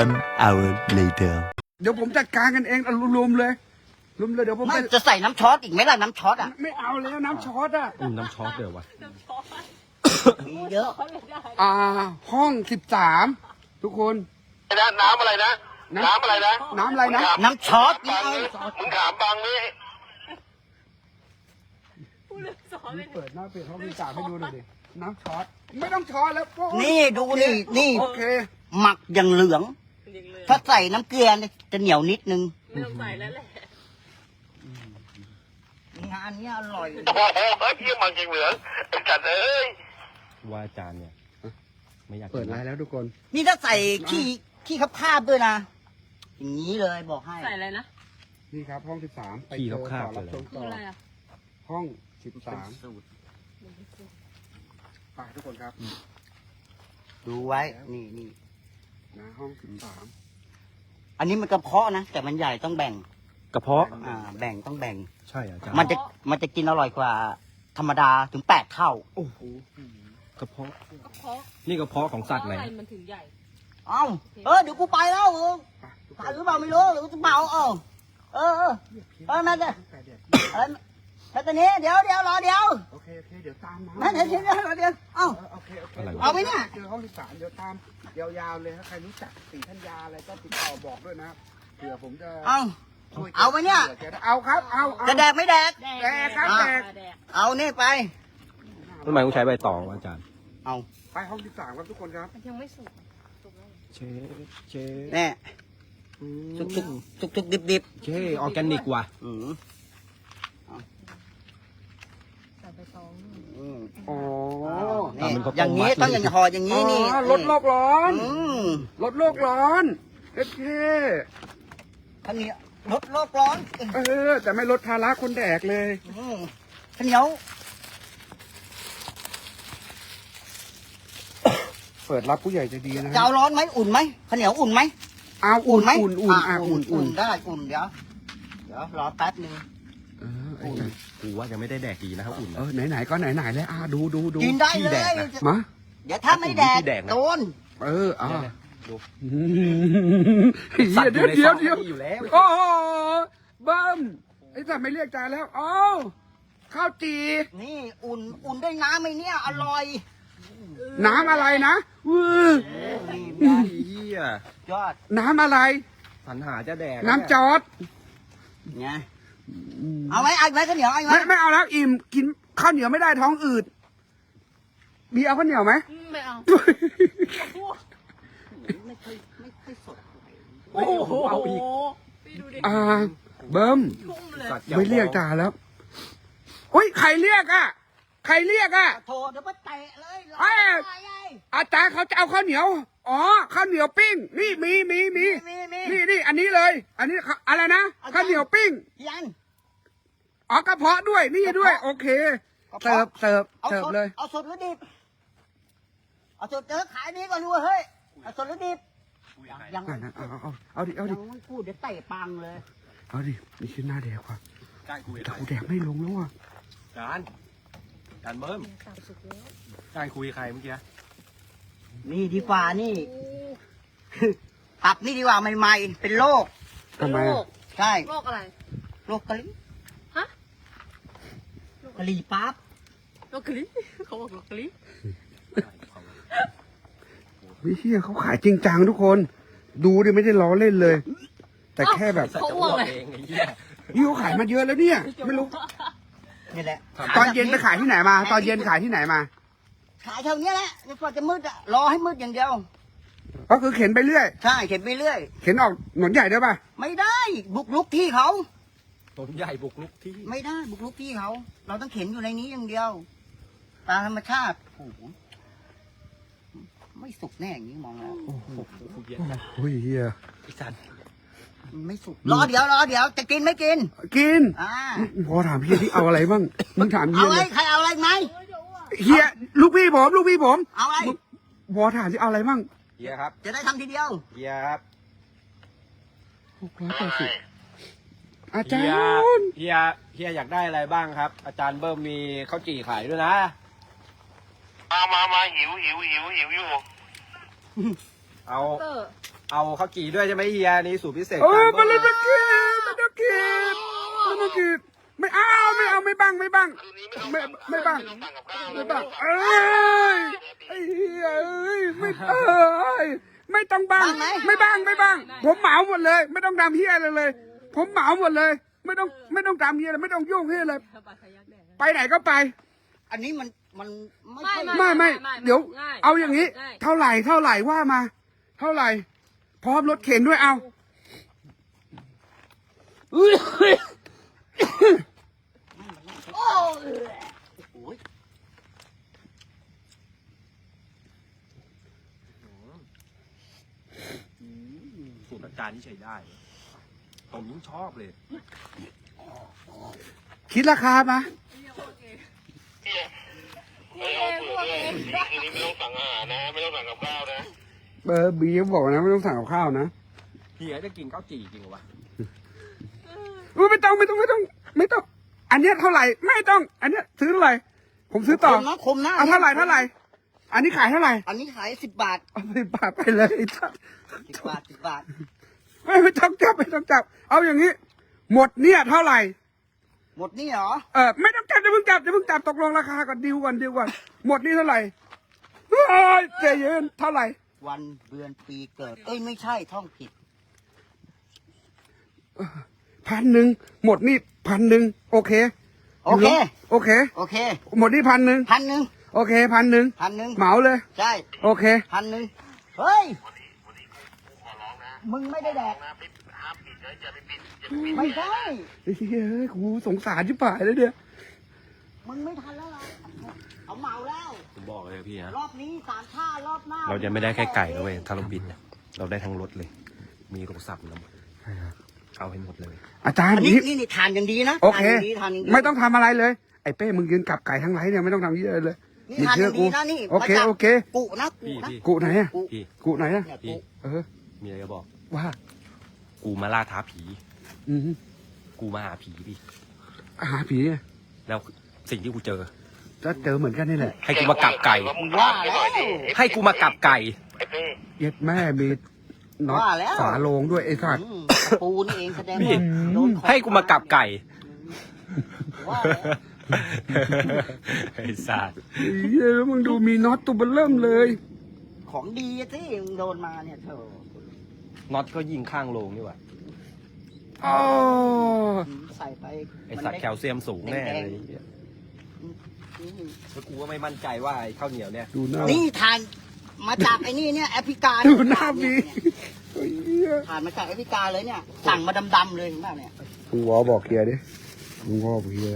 One hour later. เดี๋ยวผมจัดการกันเองเอารวมๆเลยรวมเลยเดี๋ยวผมไม่ไปจะใส่น้ำช็อตอีกไหมล่ะน้ำช็อตอะ ไม่เอาแล้วน้ำช็อตอะอืมน้ำช็อตเดี๋ยววะมีเยอะ อ่า ห้องสิบสามทุกคน นะน้ำอะไรนะ น้ำอะไรนะน้ำอะไรนะ น้ำช็อตบันี่งเอานี่มึงถามบังนี่เปิดหน้าเปิดห้องสิบสามให้ดูหน่อยดิน้ำช็อตไม่ต้องช็อตแล้วโอ้ยนี่ดูนี่นี่ โอเค หมักอย่างเหลือง ถ้าใส่น้ำเกลือเนี่ยจะเหนียวนิดนึงไม่ต้องใส่แล้วแหละงานเนี้ยอร่อย โอ้โหเฮ้ยเยี่ยมมังเก่งเหลืองไอ้จัดเอ้ยว่าอาจารย์เนี่ยไม่อยากเปิดไลน์แล้วทุกคน นี่ถ้าใส่ขี้ขี้ขับคาบด้วยนะอย่างนี้เลยบอกให้ใส่อะไรนะนี่ครับ ห้องสิบสามไปขี่เจเขาอคาบต่อเลรับยชมต่ออะไรอะห้องสิบสามสูตรไปทุกคนครับ ดูไว้ นี่นี่นะห้องสิบสาม อันนี้มันกระเพาะนะแต่มันใหญ่ต้องแบ่งกระเพาะอ่าแบ่งต้องแบ่ง ใช่อาจารย์มันจะมันจะกินอร่อยกว่าธรรมดาถึงแปดเท่าโอ้โหกระเพาะกระเพาะนี่กระเพาะของสัตว์ไหนอะไรมันถึงใหญ่ เอ้าเออเดี๋ยวกูไปแล้วเออไปทุกคตายนหรือเปล่าไม่รู้เดี๋ยวกูจะเมาเออเออเออเออแม่เด้อแต่เดี๋ยวอะไรแม่ตอนนี้เดี๋ยวเดี๋ยวรอเดี๋ยวโอเคโอเคเดี๋ยวตามมาแม่เดี๋ยวเดี๋ยวเดี๋ยวรอเดี๋ยวเอ้าเออโอเคโอเคอะไรวะเอาไหมเนี่ยเจอห้องที่สามเดี๋ยวตาม ยาวๆเลยถ้าใครรู้จักสีทัญญาอะไรก็ติดต่อบอกด้วยนะเผื่อผมจะเอ้าช่วยเอาไหมเนี่ย ผื่อจะเอาครับ เอาเอา จะแดกไม่แดก แดกแดกครับอ่าแดก แดก เอานี่ไปทำไมต้องใช้ใบตองวะอาจารย์ เอาไปห้องที่สามครับทุกคนครับ มันยังไม่สุกสุกแล้วเชเชแน่ทุกทุกทุกทุกดิบดิบเชออร์แกนิกว่ะๆอืม ใส่ใบตอง อืม อ๋อ นี่อย่างนี้ต้องอย่างห่ออย่างนี้นี่อ๋อลดโลกร้อน อืมลดโลกร้อนโอเคข้าวเหนียวลดโลกร้อนเออ แต่ไม่ลดภาระคนแดกเลย อืมข้าวเหนียวเปิดรับผู้ใหญ่ใจะดีนะจะเอาร้อนไหมอุ่นไหมข้าวเหนียวอุ่นไหมเอาอุ่นไหมอุ่นอุ่นอะอุ่นอุ่นได้อุ่นเดี๋ยวเดี๋ยวรอแป๊บนึงเออไอ้ใจกูว่ายังไม่ได้แดกดีนะครับอุ่นเอนะอไหนๆก็ไหนๆแล้วอะดูดูดูกินได้ขี้เลแดยกนะมาเดี๋ยวถ้าไม่แดกที่แดกนะโดนเอออะเนี่ยดูเดี๋ยวเดี๋ยวเดี๋ยวเดี๋ยวอยู่แล้วโอ้โหเบิ้มไอ้สัตว์ไม่เรียกจานแล้วอ้าวข้าวจีนี่อุ่นอุ่นด้วยน้ำไหมเนี่ยอร่อย น้ำอะไรนะวือนี่เฮียยอดน้ำอะไรสรรหาจะแดก น้ำจอดไง เอาไหมเอาไหมข้าวเหนียวเอาไหมไม่ไม่เอาแล้วอิ่มกินข้าวเหนียวไม่ได้ท้องอืดมีเอาข้าวเหนียวไหมอืมไม่เอาไม่ค่อยไม่ค่อยสดโอ้โหพี่ดูดิอ่าเบิ้มชุ่มเลยสัตว์ไม่เรียกจ่าแล้วเฮ้ยใครเรียกอะใครเรียกอะโทรเดี๋ยวไปเตะเลยเอ้ยรอไงอาจารย์เขาจะเอาข้าวเหนียว อ๋อข้าวเหนียวปิ้ง นี่มีมีมีมีมีนี่นี่อันนี้เลย อันนี้เขาอะไรนะข้าวเหนียวปิ้งยันอ๋อกระเพาะด้วยนี่ด้วยโอเคกระเสิร์ฟเพาะเสิร์ฟเอาเสิร์ฟสดเลยเอาสดหรือดิบเอาสดเจอขายนี้ก่อนดูเฮ้ยเอาสดหรือดิบยังนั่นนะเอาเอาเอาดิเอาดิยังไม่พูดเดี๋ยวเตะปังเลยเอาดินี่คือหน้าแดกว่ะจานคุยแต่กูแดกไม่ลงแล้วอะจานจานเบิ้มตับสุกแล้วจานคุยใครเมื่อกี้ นี่ดีกว่านี่ ตับนี่ดีกว่าใหม่ๆ เป็นโรคทำไมโรอะคใช่โรคอะไรโรคกะลีฮะกะลีปั๊บโรคกะลิเขาบอกโรคกะลิวิเฮียเขาขายจริงจังทุกคน ดูดิไม่ได้ล้อเล่นเลย แต่แค่แบบเขาอ้วกเลยเองไอ้เหี้ยนี่เขาขายมาเยอะแล้วเนี่ย ไม่รู้ นี่แหละ ตอนเย็นไปขายที่ไหนมา ตอนเย็นขายที่ไหนมา ขายเท่านี้แหละจนกว่าจะมืดอะรอให้มืดอย่างเดียว ก็คือเข็นไปเรื่อย ใช่เข็นไปเรื่อย เข็นออกหนนใหญ่ได้ป่ะ ไม่ได้บุกลุกที่เขา ต้นใหญ่บุกลุกที่ ไม่ได้บุกลุกที่เขา เราต้องเข็นอยู่ในนี้อย่างเดียว ตามธรรมชาติโอ้โหไม่สุกแน่อย่างนี้มองแล้วโอ้โหเหี้ยโอ้ยเฮียไอ้สันมันไม่สุกรอเดี๋ยวรอเดี๋ยวจะกินไม่กินกินอ่าพอถามเฮียที่เอาอะไรบ้างมึงถามเฮีเอายอะไรเลยใครเอาอะไรไหม เฮียลูกพี่ผมลูกพี่ผมเอาอะไรพอถามที่เอาอะไรบ้างเฮียครับจะได้ทำทีเดียวเฮียครับหกร้อยแปดสิบอาจาเฮียรย์เฮียเฮียอยากได้อะไรบ้างครับ อาจารย์เบิ้มมีข้าวจี่ขายด้วยนะ มามามาหิวหิวหิวหิวอยู่เอาเตอร์เอาข้าวจี่ด้วยใช่ไหมเฮียนี่สูตรพิเศษเออจานมันเบิ้เลยมมันจะกินมันจะกินมันจะกิน ไม่เอาไม่เอาไม่บังไม่บังไม่ไม่บังไม่บังเอ้ยไอ้เหี้ยเอ้ยไม่เอ้ยไม่ต้องบังบังไหมไม่บังไม่บังผมเหมาหมดเลย ไม่ต้องทำเฮียอะไรเลย ผมเหมาหมดเลย ไม่ต้องไม่ต้องทำเฮียอะไรไม่ต้องยุ่งเฮียอะไรบาทยักแดงไปไหนก็ไป อันนี้มันมันไม่ไม่ใช่ไม่ไม่ไม่เดี๋ยวง่ายเอาอย่างนี้ง่ายเท่าไหร่เท่าไหร่ว่ามา เท่าไหร่ พร้อมรถเข็นด้วยเอาอุ๊ย โอ้โหสูตรอาจารย์นี่ใช้ได้ผมยิ่งชอบเลย คิดราคามา ไม่เอาเผื่อด้วยคืนนี้ไม่ต้องสั่งอาหารนะ ไม่ต้องสั่งกับข้าวนะ เบอร์บีเขาบอกนะ ไม่ต้องสั่งกับข้าวนะเฮียจะกินข้าวจี่จริงเหรอวะ อุ๊ยไม่ต้องไม่ต้องไม่ต้อง ไม่ต้อง อันเนี้ยเท่าไหร่ไม่ต้อง อันเนี้ยซื้อเท่าไหร่ผมซื้อต่อคมนะคมนะเอาเท่าไหร่เท่าไหร่ อันนี้ขายเท่าไหร่อันนี้ขายสิบบาทเอาไปบาทไปเลยไอ้สัสสิบบาทสิบบาท ไม่ไม่ต้องจับไม่ต้องจับ เอาอย่างนี้ หมดเนี่ยเท่าไหร่ หมดนี่เหรอ เออไม่ต้องจับจะเพิ่งจับจะเพิ่งจับตกลงราคาก่อนดิวก่อนดิวก่อนหมดนี่เท่าไหร่เฮ้ยใจเย็นเท่าไหร่ วันเดือนปีเกิด เอ้ยไม่ใช่ท่องผิดพันหนึ่งหมดนี่ พันหนึ่งโอเคโอเค โอเค โอเคหมดนี่พันหนึ่งพันหนึ่งโอเคพันหนึ่งพันหนึ่งเหมาเลย ใช่ โอเคพันหนึ่งเฮ้ยมึงไม่ได้แดกไม่ได้เฮ้ยเฮ้ยกูสงสารชิบหายเลยเนี่ยมึงไม่ทันแล้วล่ะเขาเหมาแล้วผมบอกเลยพี่นะรอบนี้สามท่ารอบหน้าเราจะไม่ได้แค่ไก่นะเว้ยถ้าเราบินเนี่ยเราได้ทั้งรถเลย มีโทรศัพท์นะ เอาให้หมดเลย อาจารย์อันนี้นี่นี่นี่ทานอย่างดีนะโอเคทานอย่างดีทานอย่างดี ไม่ต้องทำอะไรเลย ไอ้เป้มึงยืนกลับไก่ทั้งไรเนี่ยไม่ต้องทำเยอะเลยนี่นี่ทานอเชื่อย่างกูดีนะนี่โอเคมาจาก โอเค กุนะกุพี่นะพี่ กูไหนอะกุพี่ กูไหนอะเนี่ยพี่ กุเออ มีอะไรจะบอก ว่า กูมาล่าท้าผี อืมกูมาหาผีพี่ หาผีเนี่ยแล้วสิ่งที่กูเจอ จะเจอเหมือนกันนี่แหละให้กูมากับไก่ว่ามึงว่าไปหน่อยดิให้กูมากับไก่ไอ้เป้เย็ดแม่มีน็อตว่าแล้ว ฝาโลงด้วยไอ้สัตว์อืม ปูนี่เองแสดงว่าโดนของให้กูมากับไก่ ว่าแล้วไอ้สัตว์ไอ้เหี้ยแล้วมึงดูมีน็อตตัวเบลเริ่มเลย ของดีอะสิมึงโดนมาเนี่ยเธอน็อตก็ยิงข้างโลงนี่หว่าอ๋อ ใส่ไปไอสัตว์แคลเซียมสูงแน่เลยแล้วกูก็ไม่มั่นใจว่าไอ้ข้าวเหนียวเนี่ย ดูหน้า นี่ทานมาจากไอ้นี่เนี่ยแอฟริกาดูหน้ามีเย ไอ้เหี้ยทานมาจากแอฟริกาเลยเนี่ย สั่งมาดำๆเลยเห็นไหมเนี่ยมึงวอบอกเฮียดิมึงวอบอกเฮีย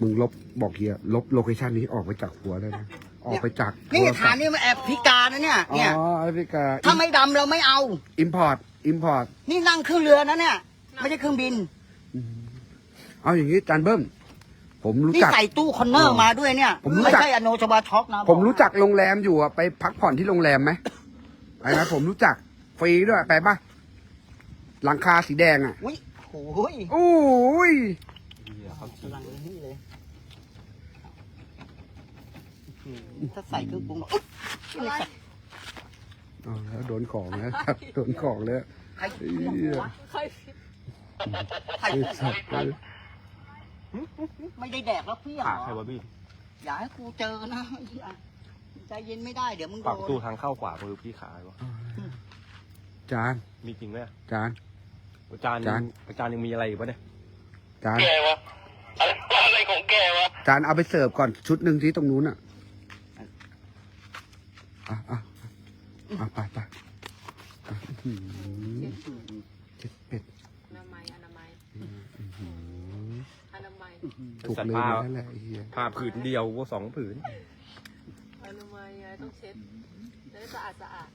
มึงลบบอกเฮียลบโลเคชันนี้ออกไปจากหัวเลยนะออกไปจากนี่โทรทาศันพท์นี่มันแอฟริกานะเนี่ยอ๋เนี่ย อแอฟริกาถ้าไม่ดำเราไม่เอา อิมพอร์ตอิมพอร์ตนี่นั่งเครื่องเรือนะเนี่ย ไม่ใช่เครื่องบิน เอาอย่างนี้จานเบิ้มผมรู้นี่จัก ใส่ตู้คอนเนอร์มาด้วยเนี่ย ผมรู้ไม่จัก ใช่อโนชบาช็อกนะผมรู้จักโรงแรมอยู่อะไปพักผ่อนที่โรงแรมไหมไอ้นะผมรู้จัก ฟรีด้วยไปป่ะหลังคาสีแดงอะอุ้ยโอ้ยโอ้ยกำลังเลยนี่เลยถ้าใส่เครื่องปรุงอุ๊ยอะไรเอาแล้วโดนของแล้วครับโดนของแล้วใครเรียกหัวใครใครไอ้สัตว์เอ้ยไม่ได้แดกแล้วพี่เหรขาอใครวะพี่อย่าให้กูเจอนะไอ้เหี้ยใจเย็นไม่ได้เดี๋ยวมึงโดปากประตูนทางเข้าขวามือพี่ขายวะ จาน มีจริงไหมจาน อาจารย์จานอาจารย์ยังมีอะไรอยู่ปะเนี่ยจาน แกวะอะไรอะไรของแกวะจานเอาไปเสิร์ฟก่อนชุดหนึ่งที่ตรงนู้นอะอะอะอะไปไปอะอื้อหือเจ็ดเป็ดอนามัยอนามัยอื้อหืออนามัยถูกเลยนั่นแหละไอ้เหี้ยผ้าผืนเดียวก็สองผืนอนามัยไงต้องเช็ดจะได้สะอาดสะอาด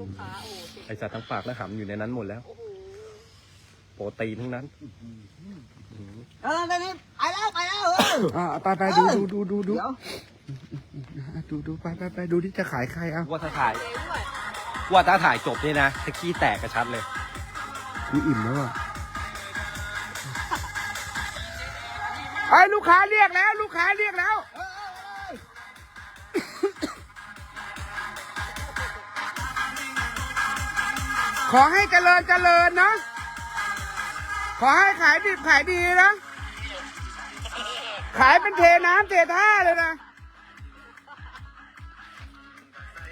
ลูกค้าโอ้เช็ดไอสัตว์ทั้งปากและหำอยู่ในนั้นหมดแล้ว โอ้โหโปรตีนทั้งนั้นเออตอนนี้ไปแล้วไปแล้วเอออะไปไปดูดูดูดูดูเดี๋ยวอะดูดูไปไปไปดูที่จะขายใครเอาว่าถ้าถ่ายเจ๊ด้วยว่าถ้าถ่ายจบนี่นะตะขี้แตกกระชัดเลย กูอิ่มแล้วอะไอ้ยลูกค้าเรียกแล้ว ลูกค้าเรียกแล้ว ขอให้เจริญเจริญนะ ขอให้ขายดีขายดีนะ ขายเป็นเทน้ำเทท่าเลยนะ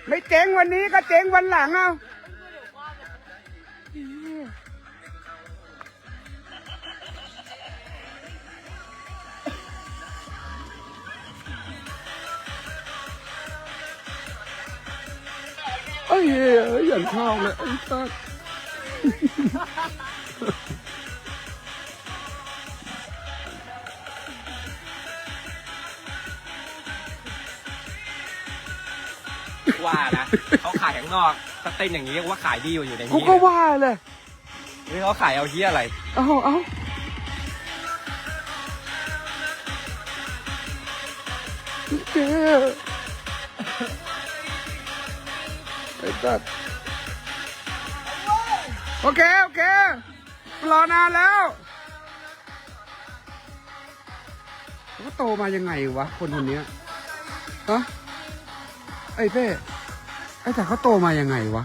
ไม่เจ๊งวันนี้ก็เจ๊งวันหลังเอา งชอบเลยไอ้สัสว่านะเขาขายข้างนอกถ้าเต้นอย่างนี้ว่าขายดีกว่าอยู่ในกูนี้ก็ว่าเลยนี่เขาขายเอาเฮียอะไร เอาเอาเจ๊ไอ้สัส โอเค โอเค รอนานแล้วเขาโตมายังไงวะ คนคนเนี้ยฮะไอ้เป้ไอ้แต่เขาโตมายังไงวะ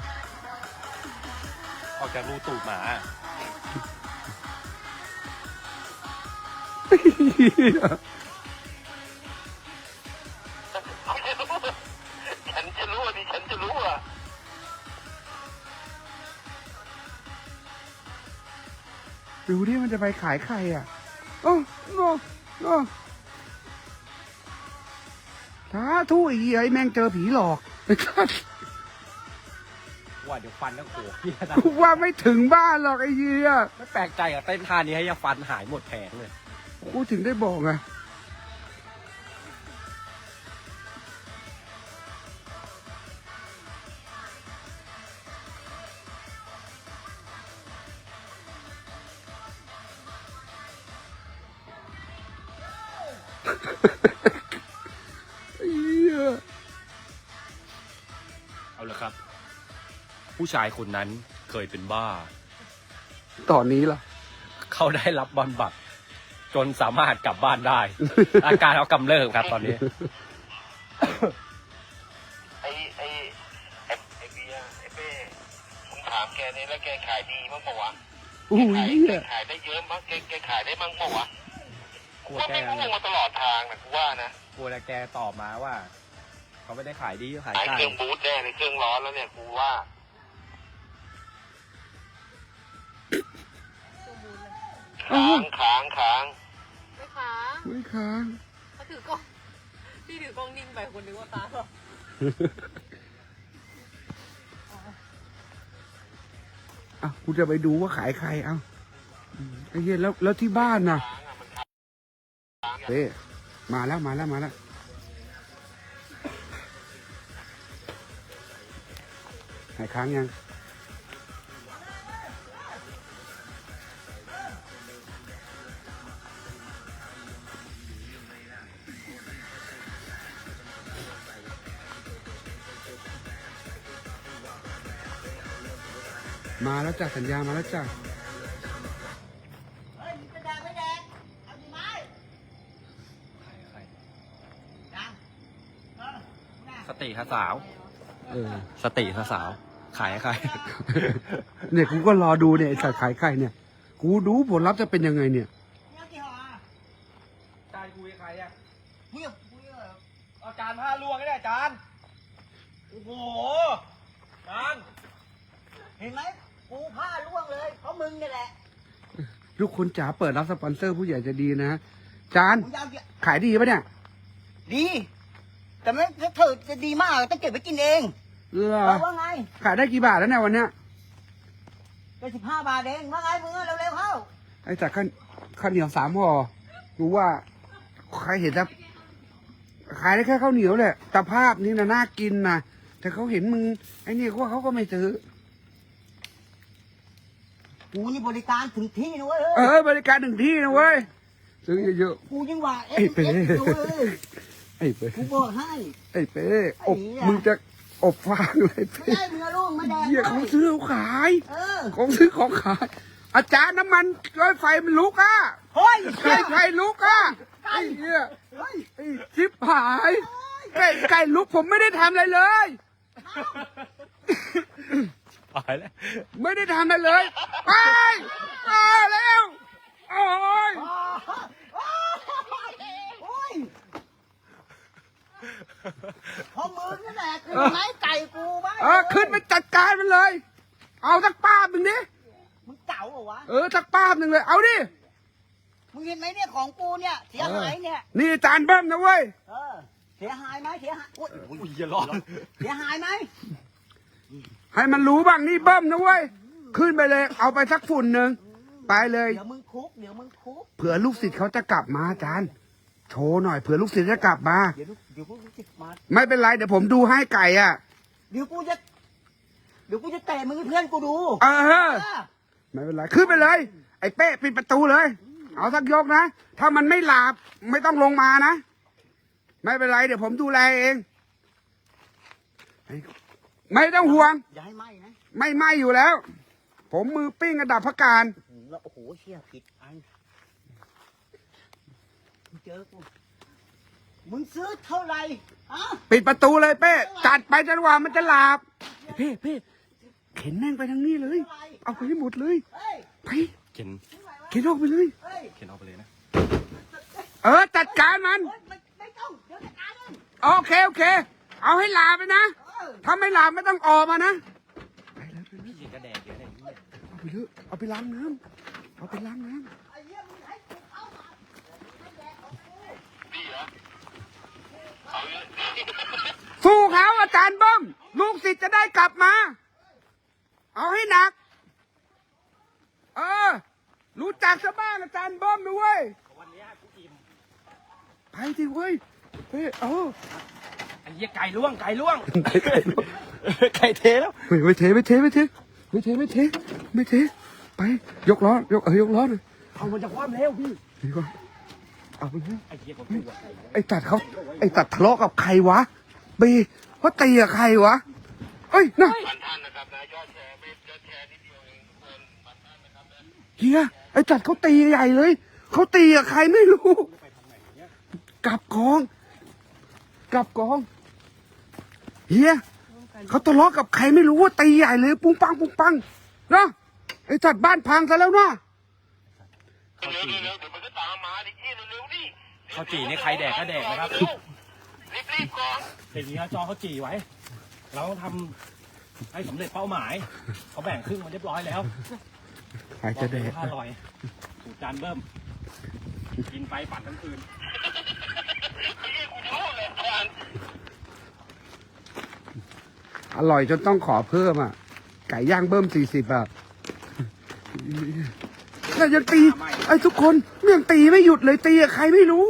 ออกจากรูตูดหมาฉั มันจะไปขายใครอะ โอ้โนโนท้าทุยไอ้แม่งเจอผีหลอกไอ้สัสว่าเดี๋ยวฟันต้องโขกเฮียนะกูว่าไม่ถึงบ้านหรอกไอ้เหี้ยไม่แปลกใจกับเต้นท่านี้ให้ยาฟันหายหมดแผงเลย กูถึงได้บอกไง ผู้ชายคนนั้นเคยเป็นบ้า ตอนนี้ล่ะ เขาได้รับบำบัดจนสามารถกลับบ้านได้ อาการเขากำเริบครับตอนนี้ ไอ้ไอ้ไอ้ไอ้เบียร์ไอ้เป้มึงถามแกเนี่ยแล้วแกขายดีมั้งปะวะโอ้ยขายเหี้แกยขายได้เยอะมั้งแกแกขายได้มั้งปะวะกลัวว่าแกไม่งงมาตลอดทางนะกูว่านะกลัวแต่แกตอบมาว่า เขาไม่ได้ขายดีขายขายไก่เครื่องบูทแน่ในเครื่องร้อนแล้วเนี่ยกูว่า เลยค้างค้างค้างไม่ค้างไม่ค้าง เขาถือกล้องพี่ถือกล้องนิ่งไปคนนึกว่าค้างหรออะกูจะไปดูว่าขายใครเอ้าไอ้เหี้ยแล้วแล้วที่บ้านน่ะเป้มาแล้วมาแล้วมาแล้วหายค้างยัง มาแล้วจ้ะสัญญามาแล้วจ้ะเฮ้ยมึงจะแดกไม่แดกเอาดีไหมยังเออน่ะสติค่ะสาว เออ สติค่ะสาว ขายให้ใคร เนี่ยกูก็รอดูเนี่ยไอ้สัตว์ขายไข่เนี่ย กูดูผลลัพธ์จะเป็นยังไงเนี่ย เนี่ยกี่ห่ออะ จานคุยใครอะ คุยกับคุยกับ เอาจานผ้าลวงก็ได้จาน โอ้โห จาน เห็นไหม กูผ้าล่วงเลยเพราะมึงนี่แหละทุกคนจ๋าเปิดรับสปอนเซอร์ผู้ใหญ่จะดีนะจานกูยาวเยอะขายดีปะเนี่ยดี แต่ไม่ถ้าเธอจะดีมากต้องเก็บไว้กินเองเออเอาว่าไงขายได้กี่บาทแล้วเนี่ยวันเนี้ยได้สิบห้าบาทเองว่าไงมึงเร็วๆเข้าไอ้จากข้าวข้าวเหนียวสามห่อรู้ว่าใครเห็นจะขายได้แค่ข้าวเหนียวแหละแต่ภาพนี่นะน่ากินนะแต่เขาเห็นมึงไอ้เนี่ยว่าเขาก็ไม่ซื้อ กูนี่บริการถึงที่นะเว้ยเออบริการหนึ่งที่นะเว้ยซื้อเยอะ กูยังว่าเอ็ไอ้มเป้เอ็มอยู่เลยๆไอ้เป้กูบอกให้ ไอ้เป้อบไอ้เหี้ย มึงจะอบฟางเลยไม่เป้ได้มึงเอาลูกมาแดกเหี้ยเลเขายซื้อเขาขาย เออของซื้อของขาย อาจารย์น้ำมันร้อยไฟมันลุกอะเฮ้ยไก่ไฟลุกอะไอ้เหี้ยเฮ้ยไอ้ชิบหายไก่ไก่ลุกผมไม่ได้ทำอะไรเลย ตายแล้ว ไม่ได้ทำอะไรเลย ไปไปแล้วโอ้ยโอ้ยพอมือนี่แหละคือไม้ไก่กูไว้เออขึ้นไปจัดการมันเลย เอาสักป้าบหนึ่งดิมึงเก่าเหรอวะ เออสักป้าบหนึ่งเลย เอาดิ มึงเห็นไหมเนี่ยของกูเนี่ยเสียหายเนี่ยนี่อาจานเบิ้มนะเว้ย เออเสียหายไหมเสียหายโอ้ยอุ้ยอย่าร้อนเสียหายไหม ให้มันรู้บ้างนี่เบิ้มนะเว้ยขึ้นไปเลย เอาไปสักฝุ่นหนึ่งไปเลย เดี๋ยวมึงคุก เดี๋ยวมึงคุก เผื่อลูกศิษย์เขาจะกลับมาอาจารย์ โชว์หน่อยเผื่อลูกศิษย์จะกลับมา เดี๋ยวลูกเดี๋ยวพวกลูกศิษย์มา ไม่เป็นไรเดี๋ยวผมดูให้ไก่อะ เดี๋ยวกูจะ เดี๋ยวกูจะเตะมือเพื่อนกูดูเออ เออไม่เป็นไรขึ้นไปเลย ไอ้เป้ปิดประตูเลย เอาสักยกนะ ถ้ามันไม่หลับไม่ต้องลงมานะ ไม่เป็นไร เดี๋ยวผมดูแลเองไม่ต้องห่วง อย่าให้ไหมนะไม่ไหมอยู่แล้ว ผมมือปิ้งกระดับพระการแล้วโอ้โหเชี่ยผิดอันมึงเจอกูมึงซื้อเท่าไหร่อะปิดประตูเลยเป้จัดไปจนกว่ามันจะหลับเป้เป้เข็นแม่งไปทางนี้เลย เอาไปให้หมดเลย เฮ้ยไปเข็นเข็นออกไปเลย เฮ้ยเข็นออกไปเลยนะ เออจัดการมัน เฮ้ยไม่ไม่ต้องเดี๋ยวจัดการเองโอเคโอเค เอาให้หลาบไปนะ เออ ถ้าไม่หลาบไม่ต้องออกมานะพี่ยังกระแดกเยอะเลย เอาไปเลยเอาไปล้างน้ำเอาไปล้างน้ไอ้เหี้ยมึงให้กูเข้ามาำสู้เขาอาจารย์เบิ้มลูกศิษย์จะได้กลับมา เอาให้หนัก เออ รู้จักซะบ้างอาจารย์เบิ้มนะเว้ยวันนี้กูอิ่มไปดิเว้ยเฮ้ยเออไอ้เหี้ยไก่ล่วงไก่ล่วง ไก่เทแล้วไม่ไม่เทไม่เทไม่เทไม่เทไม่เทไม่เทไป ยกล้อยกเออยกล้อหน่อยเอามันจะคว่ำแล้วพี่ดีกว่าเอาไปเลยไอ้เหี้ยคนตัวไก่ไอ้ตัดเขาไอ้ตัดทะเลาะกับใครวะบีเขาตีกับใครวะเอ้ยนะพันท่านนะครับนะยอดแชร์ไม่ยอดแชร์นิดเดียวเองทุกคนพันท่านนะครับนะเฮียไอ้ตัดเขาตีใหญ่เลยเขาตีกับใครไม่รู้ กลับกอง กลับกอง เฮียเขาทะเลาะกับใครไม่รู้ว่าตีใหญ่เลยปุ้งปังปุ้งปังเนาะไอ้ตัดบ้านพังซะแล้วเนาะเร็วเร็วเดี๋ยวมันก็ตามมาดิพี่เร็วๆดิข้าวจี่นี่ใครแดกก็แดกนะครับรีบรีบๆก่อนอย่างนี้จอเขาจีไว้ เราต้องทำให้สำเร็จเป้าหมาย เขาแบ่งครึ่งมาเรียบร้อยแล้วใครจะแดกอร่อยสูตรจานเบิ้มกินไปปั่นทั้งคืน พี่กูรู้เลยอาจารย์ อร่อยจนต้องขอเพิ่มอะ ไก่ย่างเบิ้มสี่สิบอะน่าจะตีไอ้ทุกคนเรื่องตีไม่หยุดเลยตีกับใครไม่รู้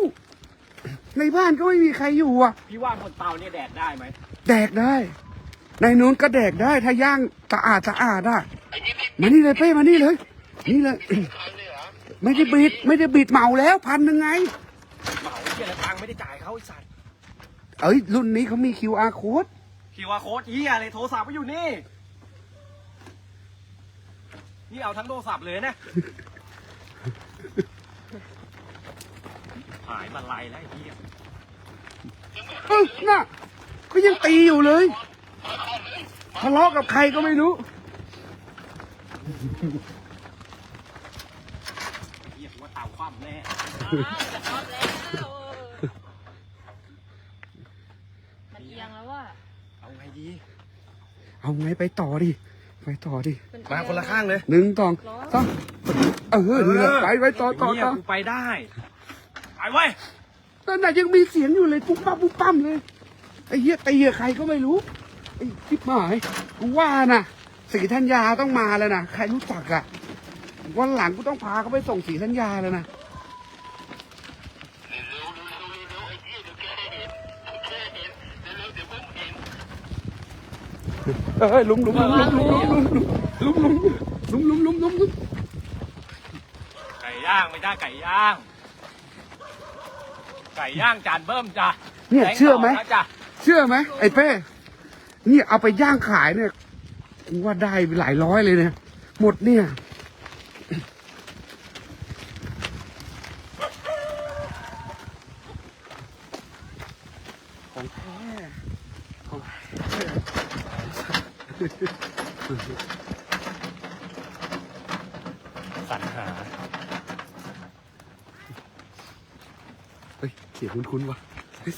ในบ้านก็ไม่มีใครอยู่อะ พี่ว่าบนเตาเนี่ยแดดได้ไหมแดกได้ ในนู้นก็แดกได้ถ้าย่างสะอาดสะอาดอะไอ้ที่ที่มานี่เลยเป้มานี่เลย นี่เลยใครเลยเหรอไม่ได้บิดไม่ได้บิดเหมาแล้วพันหนึ่งไง เหมาเกียร์ตังค์ไม่ได้จ่ายเขาไอ้สัตว์ เอ้ยรุ่นนี้เขามี QR code คิวอาร์โค้ดเฮียเลยโทรศัพท์ไปอยู่นี่ นี่เอาทั้งโทรศัพท์เลยนะ หายบันไลแล้วไอ้เฮียเออน่ะก็ยังตีอยู่เลยทะเลาะกับใครก็ไม่รู้ เฮียกูว่าเต่าคว่ำแน่ อ้าวจะพร้อมแล้วเออมันเอียงแล้วว่ะ เอาไงดี เอาไงไปต่อดิ ไปต่อดิมันเอียมาคนละข้างเลยหนึ่งสองสามเออนี่แหละไปไปต่อต่อเฮียต่อกูไปได้ ไปเว้ยนั่นน่ะยังมีเสียงอยู่เลยปุ๊บปั๊บปุ๊บปั๊มเลยไอ้เหี้ยตีกับใครก็ไม่รู้ไอ้ทิพหายกูว่าน่ะสีธัญญาต้องมาแล้วนะใครรู้จักอะวันหลังกูต้องพาเขาไปส่งสีธัญญาแล้วนะ เร็วเร็วเร็วเร็วเร็วไอ้ที่เดี๋ยวแกเห็นเดี๋ยวแกเห็นเร็วเร็วเดี๋ยวเพิ่งเห็น เอ้ยลุมลุมลุมลุมลุมลุมลุมลุมลุมลุมลุมลุมลุมไก่ย่างไม่ได้ไก่ย่าง ไก่ย่างจานเบิ้มจ้ะเนี่ยเชื่อไหมแกงต่แล้วจ้ะเชื่อไหมไอ้เป้เนี่ยเอาไปย่างขายเนี่ยกูว่าได้หลายร้อยเลยเนี่ยหมดเนี่ย ของแท้ของแท้ สรรหา เฮ้ยเสียงคุ้นๆวะเฮ้ย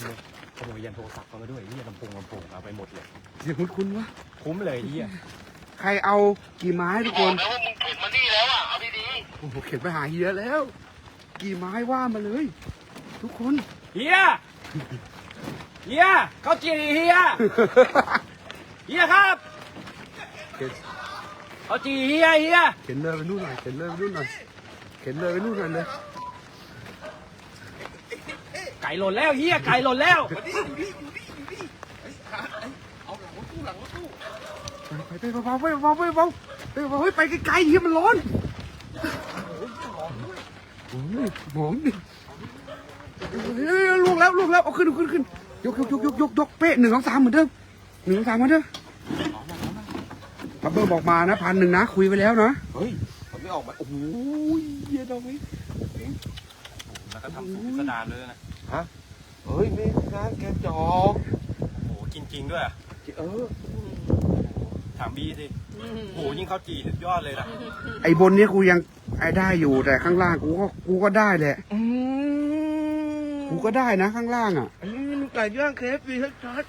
ขโมยยันโทรศัพท์มาด้วยเฮียลำโพงลำโพงเอาไปหมดเลยเสียงคุ้นๆวะคุ้มเลยเฮียใครเอากี่ไม้ทุกบคอกนแล้วว่ามึงเข็นมานี่แล้วอะเอาดีโอ้โหเข็นไปหาเฮียแล้ว กี่ไม้ว่ามาเลย ทุกคนเฮียเฮียเขาจีเฮียเฮียครับเข็นเขาจีเฮียเฮียเข็นเลยไปนู่นหน่อยเข็นเลยไปนู่นหน่อยเข็นเลยไปนู่นหน่อยเลยไก่หล่นแล้วเฮียไก่หล่นแล้วไปไปเบาๆไปเบาๆไปเบาๆไปเบาๆเฮ้ยไปไกลๆเฮียมันร้อนโอ้ยหมองดิเฮ้ยลวกแล้วลวกแล้วเอาขึ้นเอาขึ้นขึ้นยกยกยกยกยกยกเป๊ะหนึ่งสองสามเหมือนเดิมหนึ่งสองสามเหมือนเดิมพับเบอร์บอกมานะพันหนึ่งนะ คุยไปแล้วนะเฮ้ยมันไม่ออกมาโอ้โหเหี้ยดอกนี้ แล้วก็ทำสูตรพิสดารเลยนะ เฮ้ยไม่งานแกจอกโอ้โหกินจริงด้วยอะเออ ถามบีสิโอ้โหยิ่งข้าวจีสุดยอดเลยนะไอ้บนเนี้ยกูยังไอ้ได้อยู่แต่ข้างล่างกูก็กูก็ได้แหละ อืมกูก็ได้นะข้างล่างอะอันนี้มันไก่ย่างเคฟซีชัด